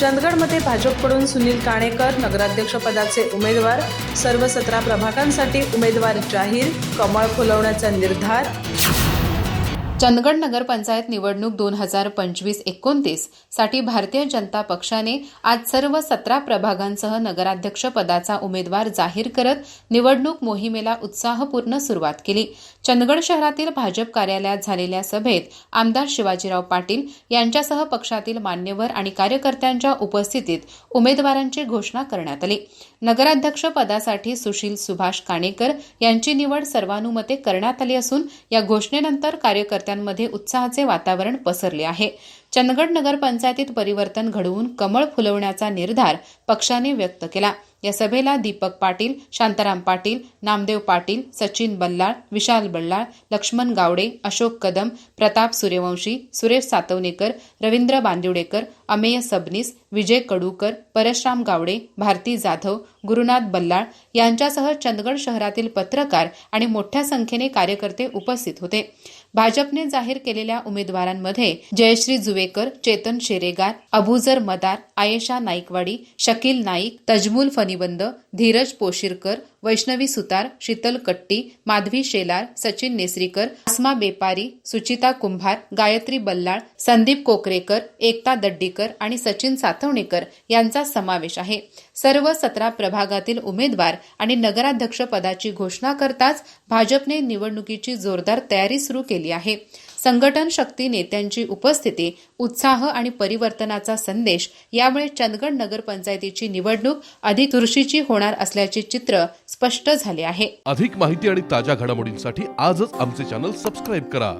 चंदगडमध्ये भाजपकडून सुनील काणेकर नगराध्यक्षपदाचे उमेदवार सर्व सतरा प्रभागांसाठी उमेदवार जाहीर कमळ फुलवण्याचा निर्धार. चंदगड नगरपंचायत निवडणूक दोन हजार पंचवीस एकोणतीससाठी भारतीय जनता पक्षाने आज सर्व सतरा प्रभागांसह नगराध्यक्ष पदाचा उमेदवार जाहीर करत निवडणूक मोहिमेला उत्साहपूर्ण सुरुवात केली. चंदगड शहरातील भाजप कार्यालयात झालेल्या सभेत आमदार शिवाजीराव पाटील यांच्यासह पक्षातील मान्यवर आणि कार्यकर्त्यांच्या उपस्थितीत उमेदवारांची घोषणा करण्यात आली. नगराध्यक्ष पदासाठी सुशील सुभाष काणेकर यांची निवड सर्वानुमते करण्यात आली असून या घोषणेनंतर कार्यकर्ते कार्यकर्त्यांमध्ये उत्साहाचे वातावरण पसरले आहे. चंदगड नगरपंचायतीत परिवर्तन घडवून कमळ फुलवण्याचा निर्धार पक्षाने व्यक्त केला. या सभेला दीपक पाटील शांताराम पाटील नामदेव पाटील सचिन बल्लाळ विशाल बल्लाळ लक्ष्मण गावडे अशोक कदम प्रताप सूर्यवंशी सुरेश सातवणेकर रवींद्र बांदिवडेकर अमेय सबनीस विजय कडूकर परशराम गावडे भारती जाधव गुरुनाथ बल्लाळ यांच्यासह चंदगड शहरातील पत्रकार आणि मोठ्या संख्येने कार्यकर्ते उपस्थित होते. भाजपने जाहीर केलेल्या उमेदवारांमध्ये जयश्री जुवे जुवेकर चेतन शेरेगार अबुजर मदार आयेशा नाईकवाडी शकील नाईक तजमुल फनिबंद धीरज पोशिरकर वैष्णवी सुतार शीतल कट्टी माधवी शेलार सचिन नेसरीकर आसमा बेपारी सुचिता कुंभार गायत्री बल्लाळ संदीप कोकरेकर एकता दड्डीकर आणि सचिन सातवणेकर यांचा समावेश आहे. सर्व सतरा प्रभागातील उमेदवार आणि नगराध्यक्ष पदाची घोषणा करताच भाजपने निवडणुकीची जोरदार तयारी सुरू केली आहे. संघटन शक्ती नेत्यांची उपस्थिती उत्साह आणि परिवर्तनाचा संदेश यामुळे चंदगड नगरपंचायतीची निवडणूक अधिक चुरशीची होणार असल्याचे चित्र स्पष्ट झाले आहे. अधिक माहिती आणि ताज्या घडामोडींसाठी आजच आमचे चॅनल सबस्क्राईब करा.